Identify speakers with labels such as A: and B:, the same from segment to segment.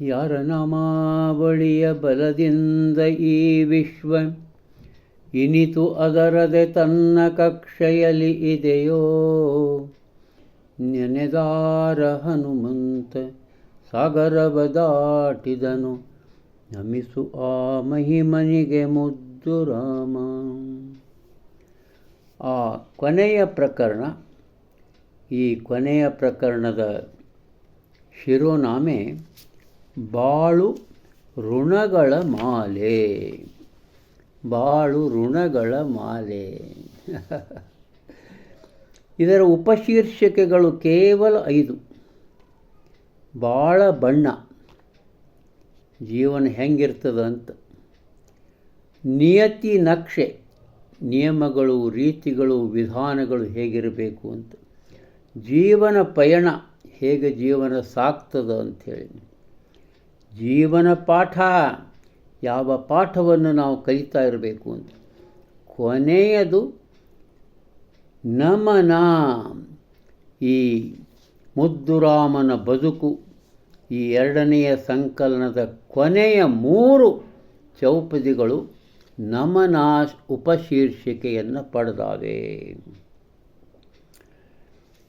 A: ಯಾರ ನಾಮಾವಳಿಯ ಬಲದಿಂದ ಈ ವಿಶ್ವ ಇನಿತು ಅದರದೆ ತನ್ನ ಕಕ್ಷೆಯಲ್ಲಿ ಇದೆಯೋ? ನೆನೆದಾರ ಹನುಮಂತ ಸಾಗರವ ದಾಟಿದನು. ನಮಿಸು ಆ ಮಹಿಮನಿಗೆ ಮುದ್ದು ರಾಮ. ಆ ಕೊನೆಯ ಪ್ರಕರಣ, ಈ ಕೊನೆಯ ಪ್ರಕರಣದ ಶಿರೋನಾಮೆ ಬಾಳು ಋಣಗಳ ಮಾಲೆ. ಬಾಳು ಋಣಗಳ ಮಾಲೆ. ಇದರ ಉಪಶೀರ್ಷಿಕೆಗಳು ಕೇವಲ ಐದು. ಭಾಳ ಬಣ್ಣ. ಜೀವನ ಹೆಂಗಿರ್ತದ ಅಂತ ನಿಯತಿ ನಕ್ಷೆ. ನಿಯಮಗಳು, ರೀತಿಗಳು, ವಿಧಾನಗಳು ಹೇಗಿರಬೇಕು ಅಂತ. ಜೀವನ ಪಯಣ ಹೇಗೆ ಜೀವನ ಸಾಕ್ತದ ಅಂಥೇಳಿ ಜೀವನ ಪಾಠ ಯಾವ ಪಾಠವನ್ನು ನಾವು ಕಲಿತಾ ಇರಬೇಕು ಅಂತ. ಕೊನೆಯದು ನಮನ. ಈ ಮುದ್ದುರಾಮನ ಬದುಕು, ಈ ಎರಡನೆಯ ಸಂಕಲನದ ಕೊನೆಯ ಮೂರು ಚೌಪದಿಗಳು ನಮನ ಉಪಶೀರ್ಷಿಕೆಯನ್ನು ಪಡೆದಾವೆ.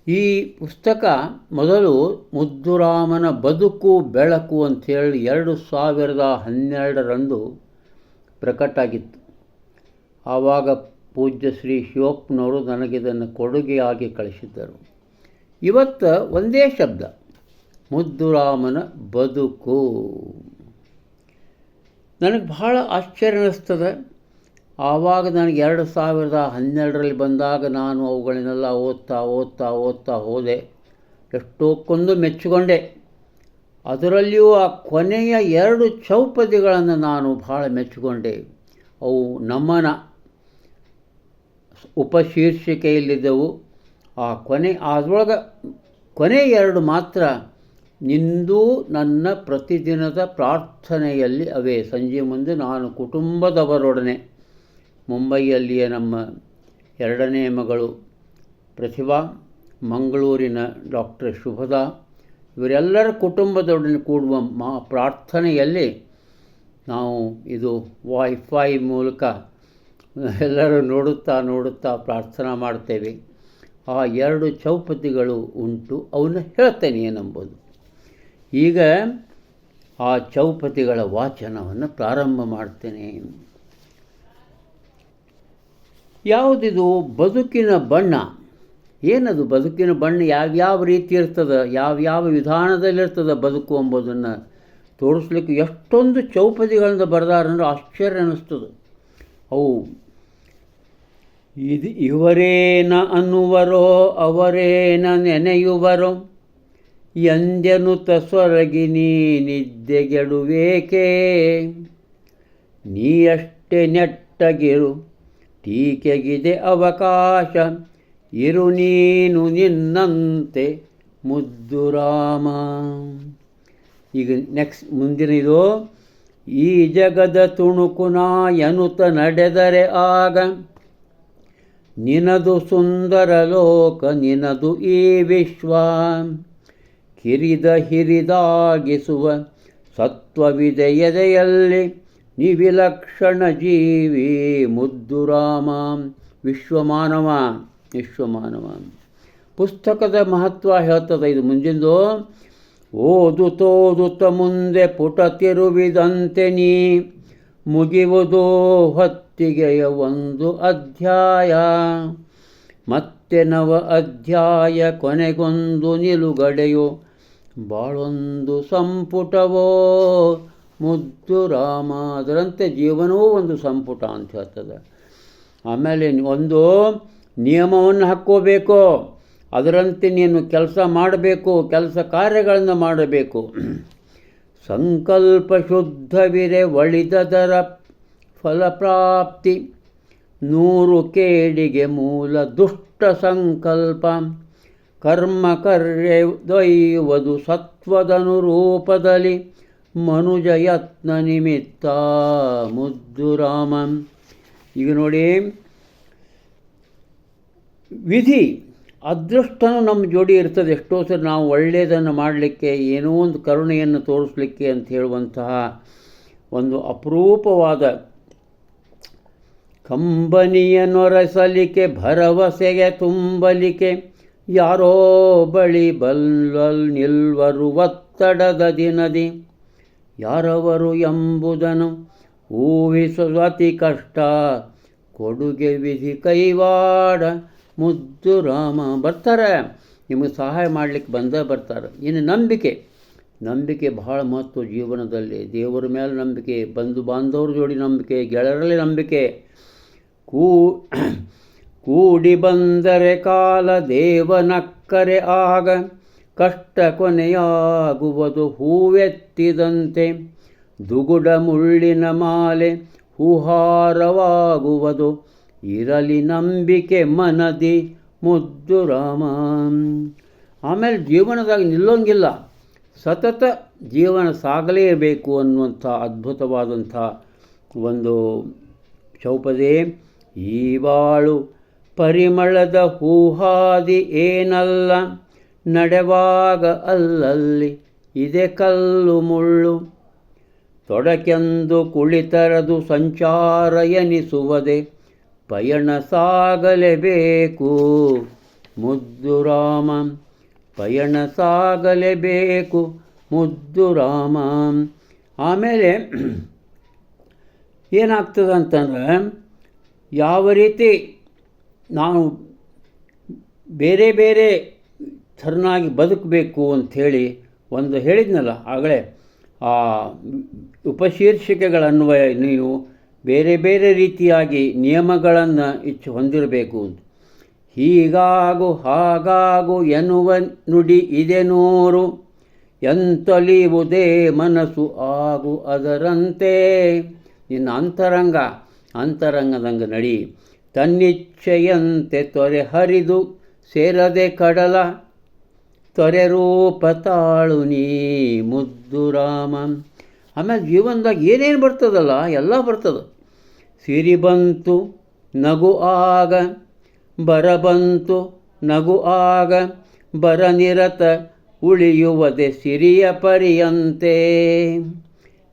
A: ಈ ಪುಸ್ತಕ ಮೊದಲು ಮುದ್ದುರಾಮನ ಬದುಕು, ಬೆಳಕು ಅಂಥೇಳಿ ಎರಡು ಸಾವಿರದ ಹನ್ನೆರಡರಂದು ಪ್ರಕಟ ಆಗಿತ್ತು ಆವಾಗ ಪೂಜ್ಯ ಶ್ರೀ ಶಿವಪ್ಪನವರು ನನಗಿದನ್ನು ಕೊಡುಗೆಯಾಗಿ ಕಳಿಸಿದ್ದರು. ಇವತ್ತು ಒಂದೇ ಶಬ್ದ, ಮುದ್ದುರಾಮನ ಬದುಕು. ನನಗೆ ಬಹಳ ಆಶ್ಚರ್ಯ ಅನ್ನಿಸ್ತದೆ ಆವಾಗ ನನಗೆ ಎರಡು ಸಾವಿರದ ಹನ್ನೆರಡರಲ್ಲಿ ಬಂದಾಗ ನಾನು ಅವುಗಳನ್ನೆಲ್ಲ ಓದ್ತಾ ಓದ್ತಾ ಓದ್ತಾ ಹೋದೆ. ಎಷ್ಟೋಕ್ಕೊಂದು ಮೆಚ್ಚಿಕೊಂಡೆ. ಅದರಲ್ಲಿಯೂ ಆ ಕೊನೆಯ ಎರಡು ಚೌಪದಿಗಳನ್ನು ನಾನು ಭಾಳ ಮೆಚ್ಚಿಕೊಂಡೆ. ಅವು ನಮನ ಉಪಶೀರ್ಷಿಕೆಯಲ್ಲಿದ್ದವು. ಆ ಕೊನೆ, ಅದರೊಳಗೆ ಕೊನೆ ಎರಡು ಮಾತ್ರ ನಿಂದು ನನ್ನ ಪ್ರತಿದಿನದ ಪ್ರಾರ್ಥನೆಯಲ್ಲಿ ಅವೇ. ಸಂಜೆ ಮುಂದೆ ನಾನು ಕುಟುಂಬದವರೊಡನೆ ಮುಂಬೈಯಲ್ಲಿಯ ನಮ್ಮ ಎರಡನೇ ಮಗಳು ಪ್ರತಿಭಾ, ಮಂಗಳೂರಿನ ಡಾಕ್ಟರ್ ಶುಭದಾ, ಇವರೆಲ್ಲರ ಕುಟುಂಬದೊಡನೆ ಕೂಡುವ ಮಾ ಪ್ರಾರ್ಥನೆಯಲ್ಲಿ ನಾವು ಇದು ವೈಫೈ ಮೂಲಕ ಎಲ್ಲರೂ ನೋಡುತ್ತಾ ನೋಡುತ್ತಾ ಪ್ರಾರ್ಥನಾ ಮಾಡ್ತೇವೆ ಆ ಎರಡು ಚೌಪತಿಗಳು ಉಂಟು, ಅವನ್ನ ಹೇಳ್ತೇನೆ ಏನಂಬೋದು. ಈಗ ಆ ಚೌಪತಿಗಳ ವಾಚನವನ್ನು ಪ್ರಾರಂಭ ಮಾಡ್ತೇನೆ. ಯಾವುದಿದು ಬದುಕಿನ ಬಣ್ಣ? ಏನದು ಬದುಕಿನ ಬಣ್ಣ? ಯಾವ್ಯಾವ ರೀತಿ ಇರ್ತದೆ? ಯಾವ್ಯಾವ ವಿಧಾನದಲ್ಲಿರ್ತದೆ ಬದುಕು ಎಂಬುದನ್ನು ತೋರಿಸ್ಲಿಕ್ಕೆ ಎಷ್ಟೊಂದು ಚೌಪದಿಗಳಿಂದ ಬರೆದಾರಂದ್ರೆ ಆಶ್ಚರ್ಯ ಅನ್ನಿಸ್ತದೆ. ಅವು, ಇದು ಇವರೇನ ಅನ್ನುವರೋ, ಅವರೇನ ನೆನೆಯುವರೋ? ಎಂದೆನು ತಸೊರಗಿ ನೀ ನಿದ್ದೆಗೆಡುವೇಕೆ? ನೀ ಅಷ್ಟೇ ನೆಟ್ಟಗಿರು. ಟೀಕೆಗಿದೆ ಅವಕಾಶ. ಇರು ನೀನು ನಿನ್ನಂತೆ ಮುದ್ದು ರಾಮ. ಈಗ ನೆಕ್ಸ್ಟ್ ಮುಂದಿನದು ಈ ಜಗದ ತುಣುಕು ನಾಯನುತ ನಡೆದರೆ ಆಗ ನಿನದು ಸುಂದರ ಲೋಕ, ನಿನದು ಈ ವಿಶ್ವ ಕಿರಿದ ಹಿರಿದಾಗಿಸುವ ಸತ್ವವಿದೆ ಎದೆಯಲ್ಲಿ ನಿವಿಲಕ್ಷಣ ಜೀವಿ ಮುದ್ದು ರಾಮ ವಿಶ್ವಮಾನವ ವಿಶ್ವಮಾನವ. ಪುಸ್ತಕದ ಮಹತ್ವ ಹೇಳ್ತದೆ ಇದು ಮುಂದಿಂದು. ಓದುತ್ತೋದುತ್ತ ಮುಂದೆ ಪುಟ ತಿರುವಿದಂತೆ ನೀ ಮುಗಿಯುವುದು ಹೊತ್ತಿಗೆಯ ಒಂದು ಅಧ್ಯಾಯ. ಮತ್ತೆ ನವ ಅಧ್ಯಾಯ ಕೊನೆಗೊಂದು ನಿಲುಗಡೆಯೋ ಬಾಳೊಂದು ಸಂಪುಟವೋ. ಮುದ್ದು ರಾಮ, ಅದರಂತೆ ಜೀವನವೂ ಒಂದು ಸಂಪುಟ ಅಂತ ಹೇಳ್ತದೆ. ಆಮೇಲೆ ಒಂದು ನಿಯಮವನ್ನು ಹಾಕ್ಕೋಬೇಕು, ಅದರಂತೆ ನೀನು ಕೆಲಸ ಮಾಡಬೇಕು, ಕೆಲಸ ಕಾರ್ಯಗಳನ್ನು ಮಾಡಬೇಕು. ಸಂಕಲ್ಪ ಶುದ್ಧವಿರೆ ಒಳಿದದರ ಫಲಪ್ರಾಪ್ತಿ ನೂರು ಕೇಡಿಗೆ ಮೂಲ ದುಷ್ಟ ಸಂಕಲ್ಪ. ಕರ್ಮ ಕರ್ಯದೊಯ್ಯುವುದು ಸತ್ವದನುರೂಪದಲ್ಲಿ. ಮನುಜ ಯತ್ನ ನಿಮಿತ್ತ ಮುದ್ದು ರಾಮನ್ ಈಗ ನೋಡಿ, ವಿಧಿ ಅದೃಷ್ಟನೂ ನಮ್ಮ ಜೋಡಿ ಇರ್ತದೆ. ಎಷ್ಟೋ ಸರಿ ನಾವು ಒಳ್ಳೆಯದನ್ನು ಮಾಡಲಿಕ್ಕೆ, ಏನೋ ಒಂದು ಕರುಣೆಯನ್ನು ತೋರಿಸಲಿಕ್ಕೆ ಅಂತ ಹೇಳುವಂತಹ ಒಂದು ಅಪರೂಪವಾದ ಕಂಬನಿಯ ನೊರಸಲಿಕೆ ಭರವಸೆಗೆ ತುಂಬಲಿಕೆ ಯಾರೋ ಬಳಿ ಬಲ್ಲಲ್ ನಿಲ್ವರು ಒತ್ತಡದ ದಿನದಿ. ಯಾರವರು ಎಂಬುದನು ಊಹಿಸುವ ಅತಿ ಕಷ್ಟ. ಕೊಡುಗೆ ವಿಧಿ ಕೈವಾಡ ಮುದ್ದು ರಾಮ ಬರ್ತಾರೆ. ನಿಮಗೆ ಸಹಾಯ ಮಾಡಲಿಕ್ಕೆ ಬಂದೇ ಬರ್ತಾರೆ. ಇನ್ನು ನಂಬಿಕೆ. ನಂಬಿಕೆ ಬಹಳ ಮಹತ್ವ ಜೀವನದಲ್ಲಿ. ದೇವರ ಮೇಲೆ ನಂಬಿಕೆ, ಬಂಧು ಬಾಂಧವರ ಜೋಡಿ ನಂಬಿಕೆ, ಗೆಳೆಯರಲ್ಲಿ ನಂಬಿಕೆ. ಕೂ ಕೂಡಿ ಬಂದರೆ ಕಾಲ ದೇವನಕ್ಕರೆ ಆಗ ಕಷ್ಟ ಕೊನೆಯಾಗುವುದು ಹೂವೆತ್ತಿದಂತೆ. ದುಗುಡ ಮುಳ್ಳಿನ ಮಾಲೆ ಹೂಹಾರವಾಗುವುದು. ಇರಲಿ ನಂಬಿಕೆ ಮನದಿ, ಮುದ್ದು ರಾಮ. ಆಮೇಲೆ ಜೀವನದಾಗ ನಿಲ್ಲೋಂಗಿಲ್ಲ. ಸತತ ಜೀವನ ಸಾಗಲೇಬೇಕು ಅನ್ನುವಂಥ ಅದ್ಭುತವಾದಂಥ ಒಂದು ಚೌಪದೇ. ಈ ಬಾಳು ಪರಿಮಳದ ಹೂಹಾದಿ ಏನಲ್ಲ. ನಡೆವಾಗ ಅಲ್ಲಲ್ಲಿ ಇದೆ ಕಲ್ಲು ಮುಳ್ಳು. ತೊಡಕೆಂದು ಕುಳಿತರದು ಸಂಚಾರ ಎನಿಸುವುದೇ ಪಯಣ ಸಾಗಲೇಬೇಕು. ಮುದ್ದು ರಾಮ, ಪಯಣ ಸಾಗಲೇಬೇಕು. ಮುದ್ದು ರಾಮ. ಆಮೇಲೆ ಏನಾಗ್ತದೆ ಅಂತಂದರೆ ಯಾವ ರೀತಿ ನಾವು ಬೇರೆ ಬೇರೆ ಥರನಾಗಿ ಬದುಕಬೇಕು ಅಂಥೇಳಿ ಒಂದು ಹೇಳಿದ್ನಲ್ಲ. ಆಗಲೇ ಆ ಉಪಶೀರ್ಷಿಕೆಗಳನ್ವಯ ನೀವು ಬೇರೆ ಬೇರೆ ರೀತಿಯಾಗಿ ನಿಯಮಗಳನ್ನು ಇಚ್ಚು ಹೊಂದಿರಬೇಕು ಅಂತ. ಹೀಗಾಗು ಹಾಗಾಗು ಎನ್ನುವ ನುಡಿ ಇದೆ ನೋರು. ಎಂತೊಲಿಯುವುದೇ ಮನಸ್ಸು ಆಗು ಅದರಂತೆ. ನಿನ್ನ ಅಂತರಂಗ, ಅಂತರಂಗದಂಗ ನಡಿ. ತನ್ನಿಚ್ಛೆಯಂತೆ ತೊರೆ ಹರಿದು ಸೇರದೆ ಕಡಲ. ತೊರೆ ರೂಪ ತಾಳು ನೀ ಮುದ್ದು ರಾಮ. ಆಮೇಲೆ ಜೀವನದಾಗ ಏನೇನು ಬರ್ತದಲ್ಲ ಎಲ್ಲ ಬರ್ತದೆ. ಸಿರಿ ಬಂತು, ನಗು ಆಗ, ಬರ ಬಂತು, ನಗು ಆಗ, ಬರ ನಿರತ ಉಳಿಯುವದೆ ಸಿರಿಯ ಪರಿಯಂತೆ.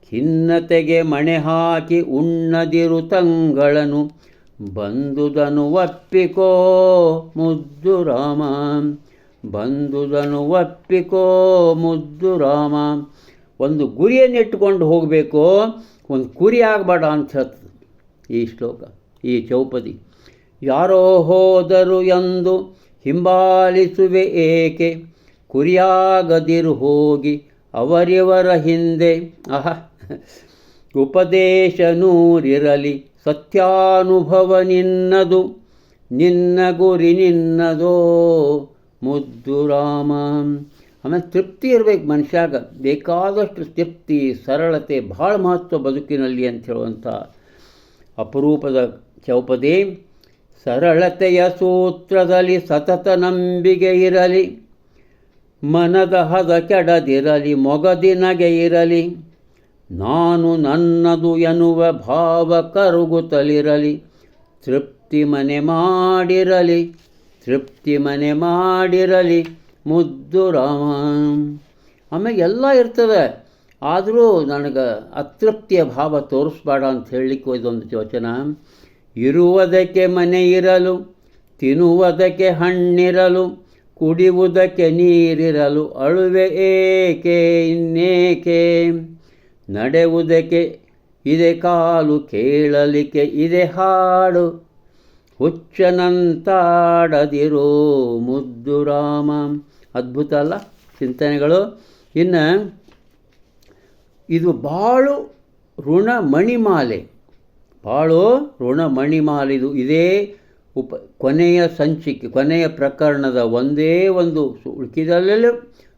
A: ಖಿನ್ನತೆಗೆ ಮಣೆ ಹಾಕಿ ಉಣ್ಣದಿರು ತಂಗಳನು, ಬಂದುದನು ಒಪ್ಪಿಕೋ ಮುದ್ದು ರಾಮ. ಬಂದುದನು ಒಪ್ಪಿಕೋ ಮುದ್ದು ರಾಮ. ಒಂದು ಗುರಿಯನ್ನು ಇಟ್ಟುಕೊಂಡು ಹೋಗಬೇಕು, ಒಂದು ಕುರಿ ಆಗಬೇಡ ಅಂತ ಈ ಶ್ಲೋಕ, ಈ ಚೌಪದಿ ಯಾರೋ ಹೋದರು ಎಂದು ಹಿಂಬಾಲಿಸುವೆ ಏಕೆ? ಕುರಿಯಾಗದಿರು ಹೋಗಿ ಅವರಿವರ ಹಿಂದೆ. ಆಹ ಉಪದೇಶ ನೂರಿರಲಿ, ಸತ್ಯಾನುಭವ ನಿನ್ನದು, ನಿನ್ನ ಗುರಿ ನಿನ್ನದೋ. ಮುದ್ದು ರಾಮ ಆಮೇಲೆ ತೃಪ್ತಿ ಇರಬೇಕು ಮನುಷ್ಯಾಗ. ಬೇಕಾದಷ್ಟು ತೃಪ್ತಿ, ಸರಳತೆ ಭಾಳ ಮಹತ್ವ ಬದುಕಿನಲ್ಲಿ ಅಂತ ಹೇಳುವಂಥ ಅಪರೂಪದ ಚೌಪದಿ. ಸರಳತೆಯ ಸೂತ್ರದಲ್ಲಿ ಸತತ ನಂಬಿಕೆ ಇರಲಿ. ಮನದ ಹದ ಕೆಡದಿರಲಿ ಮೊಗದಿನಗೆ ಇರಲಿ. ನಾನು ನನ್ನದು ಎನ್ನುವ ಭಾವ ಕರುಗುತ್ತಲಿರಲಿ. ತೃಪ್ತಿ ಮನೆ ಮಾಡಿರಲಿ. ತೃಪ್ತಿ ಮನೆ ಮಾಡಿರಲಿ, ಮುದ್ದು ರಾಮ. ಆಮೇಲೆ ಎಲ್ಲ ಇರ್ತದೆ. ಆದರೂ ನನಗೆ ಅತೃಪ್ತಿಯ ಭಾವ ತೋರಿಸ್ಬೇಡ ಅಂತ ಹೇಳಲಿಕ್ಕೆ ಇದೊಂದು ಯೋಚನ. ಇರುವುದಕ್ಕೆ ಮನೆ ಇರಲು, ತಿನ್ನುವುದಕ್ಕೆ ಹಣ್ಣಿರಲು, ಕುಡಿಯುವುದಕ್ಕೆ ನೀರಿರಲು ಅಳುವೆ ಏಕೆ, ಇನ್ನೇಕೆ? ನಡೆಯುವುದಕ್ಕೆ, ಇದೆ ಕಾಲು ಕೇಳಲಿಕ್ಕೆ, ಇದೆ ಹಾಡು. ಹುಚ್ಚನಂತಾಡದಿರೋ ಮುದ್ದು ರಾಮ ಅದ್ಭುತ ಅಲ್ಲ ಚಿಂತನೆಗಳು. ಇನ್ನು ಇದು ಬಾಳು ಋಣ ಮಣಿಮಾಲೆ ಬಾಳು ಋಣ ಮಣಿಮಾಲಿದು ಇದೇ ಉಪ ಕೊನೆಯ ಸಂಚಿಕೆ, ಕೊನೆಯ ಪ್ರಕರಣದ ಒಂದೇ ಒಂದು ಉಳ್ಕಿದಲ್ಲೆಲ್ಲ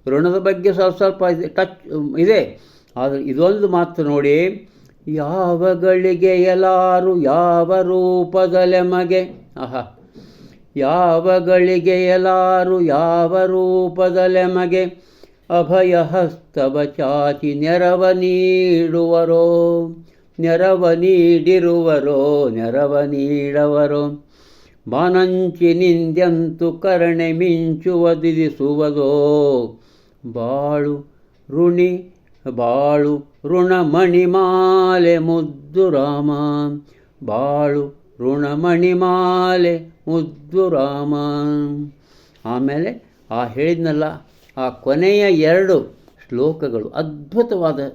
A: ಋಣದ ಬಗ್ಗೆ ಸ್ವಲ್ಪ ಸ್ವಲ್ಪ ಇದೆ, ಟಚ್, ಇದೆ. ಆದರೆ ಇದೊಂದು ಮಾತು ನೋಡಿ ಯಾವ ಗಳಿಗೆ ಎಲ್ಲಾರು ಯಾವ ರೂಪದಲೆಮಗೆ? ಆಹಾ ಯಾವ ಗಳಿಗೆ ಎಲ್ಲಾರು ಯಾವ ರೂಪದಲೆಮಗೆ? ಅಭಯ ಹಸ್ತವ ಚಾಚಿ ನೆರವ ನೀಡುವರೋ, ನೆರವ ನೀಡಿರುವರೋ, ನೆರವ ನೀಡವರೋ. ಬಾನಂಚಿನಿಂದ್ಯಂತು ಕರಣೆ ಮಿಂಚುವ ಮಿಂಚುವದಿಸುವುದೋ ಬಾಳು ಋಣಿ ಬಾಳು ಋಣಮಣಿಮಾಲೆ ಮುದ್ದು ರಾಮ. ಬಾಳು ಋಣಮಣಿಮಾಲೆ ಮುದ್ದು ರಾಮ. ಆಮೇಲೆ ಆ ಹೇಳಿದ್ನಲ್ಲ, ಆ ಕೊನೆಯ ಎರಡು ಶ್ಲೋಕಗಳು ಅದ್ಭುತವಾದ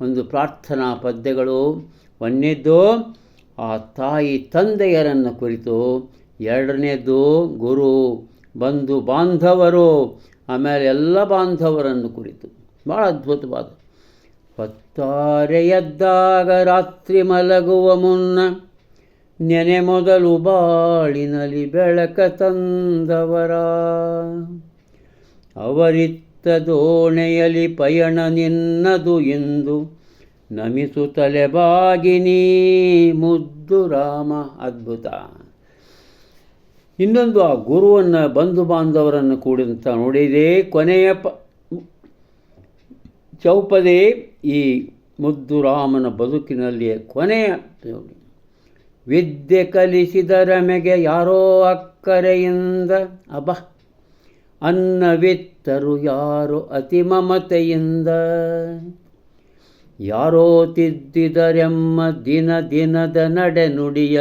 A: ಒಂದು ಪ್ರಾರ್ಥನಾ ಪದ್ಯಗಳು. ಒಂದನೇದ್ದು, ಆ ತಾಯಿ ತಂದೆಯರನ್ನು ಕುರಿತು ಎರಡನೇದು ಗುರು ಬಂಧು ಬಾಂಧವರು, ಆಮೇಲೆ ಎಲ್ಲ ಬಾಂಧವರನ್ನು ಕುರಿತು. ಭಾಳ ಅದ್ಭುತವಾದ ಹೊತ್ತಾರೆ ಎದ್ದಾಗ ರಾತ್ರಿ ಮಲಗುವ ಮುನ್ನ ನೆನೆ ಮೊದಲು ಬಾಳಿನಲ್ಲಿ ಬೆಳಕ ತಂದವರ. ಅವರಿತ್ತ ದೋಣೆಯಲ್ಲಿ ಪಯಣ ನಿನ್ನದು ಎಂದು ನಮಿಸು ತಲೆಬಾಗಿನಿ ಮುದ್ದು ರಾಮ ಅದ್ಭುತ. ಇನ್ನೊಂದು ಆ ಗುರುವನ್ನು ಬಂಧು ಬಾಂಧವರನ್ನು ಕೂಡಿದಂಥ ನೋಡಿದೆ ಕೊನೆಯ ಪ ಚೌಪದೇ ಈ ಮುದ್ದು ರಾಮನ ಬದುಕಿನಲ್ಲಿಯೇ ಕೊನೆಯ ವಿದ್ಯೆ ಕಲಿಸಿದರ ರಮೆಗೆ ಯಾರೋ ಅಕ್ಕರೆಯಿಂದ ಅಬ. ಅನ್ನವಿತ್ತರು ಯಾರು ಅತಿ ಮಮತೆಯಿಂದ. ಯಾರೋ ತಿದ್ದಿದರೆಮ್ಮ ದಿನ ದಿನದ ನಡೆನುಡಿಯ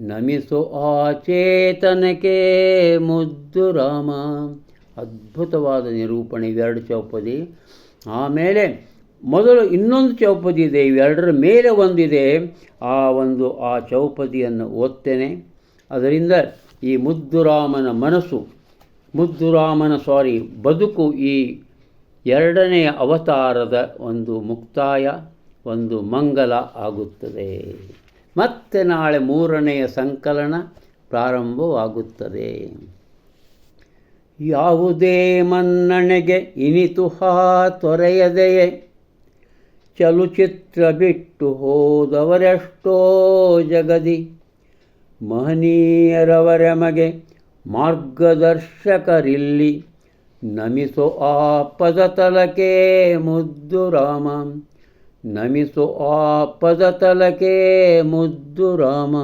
A: ನಮಿಸೋ ಆ ಚೇತನಕ್ಕೆ ಮುದ್ದು ರಾಮ ಅದ್ಭುತವಾದ ನಿರೂಪಣೆ. ಇವೆರಡು ಚೌಪದಿ. ಆಮೇಲೆ ಮೊದಲು ಇನ್ನೊಂದು ಚೌಪದಿ ಇದೆ, ಇವೆರಡರ ಮೇಲೆ ಒಂದಿದೆ. ಆ ಒಂದು, ಆ ಚೌಪದಿಯನ್ನು ಓದ್ತೇನೆ. ಅದರಿಂದ ಈ ಮುದ್ದುರಾಮನ ಮನಸ್ಸು, ಮುದ್ದುರಾಮನ ಸಾರಿ, ಬದುಕು ಈ ಎರಡನೆಯ ಅವತಾರದ ಒಂದು ಮುಕ್ತಾಯ, ಒಂದು ಮಂಗಲ ಆಗುತ್ತದೆ. ಮತ್ತೆ ನಾಳೆ ಮೂರನೆಯ ಸಂಕಲನ ಪ್ರಾರಂಭವಾಗುತ್ತದೆ. ಯಾವುದೇ ಮನ್ನಣೆಗೆ ಇನಿತು ಹಾ ತೊರೆಯದೆಯೇ? ಚಲುಚಿತ್ರ ಬಿಟ್ಟು ಹೋದವರೆಷ್ಟೋ ಜಗದಿ. ಮಹನೀಯರವರೆಮಗೆ ಮಾರ್ಗದರ್ಶಕರಿಲ್ಲಿ ನಮಿಸೋ ಆ ಪದ ತಲಕೆ ಮುದ್ದು ರಾಮ. ನಮಿಸೋ ಆ ಪದ ತಲಕೆ ಮುದ್ದು ರಾಮ.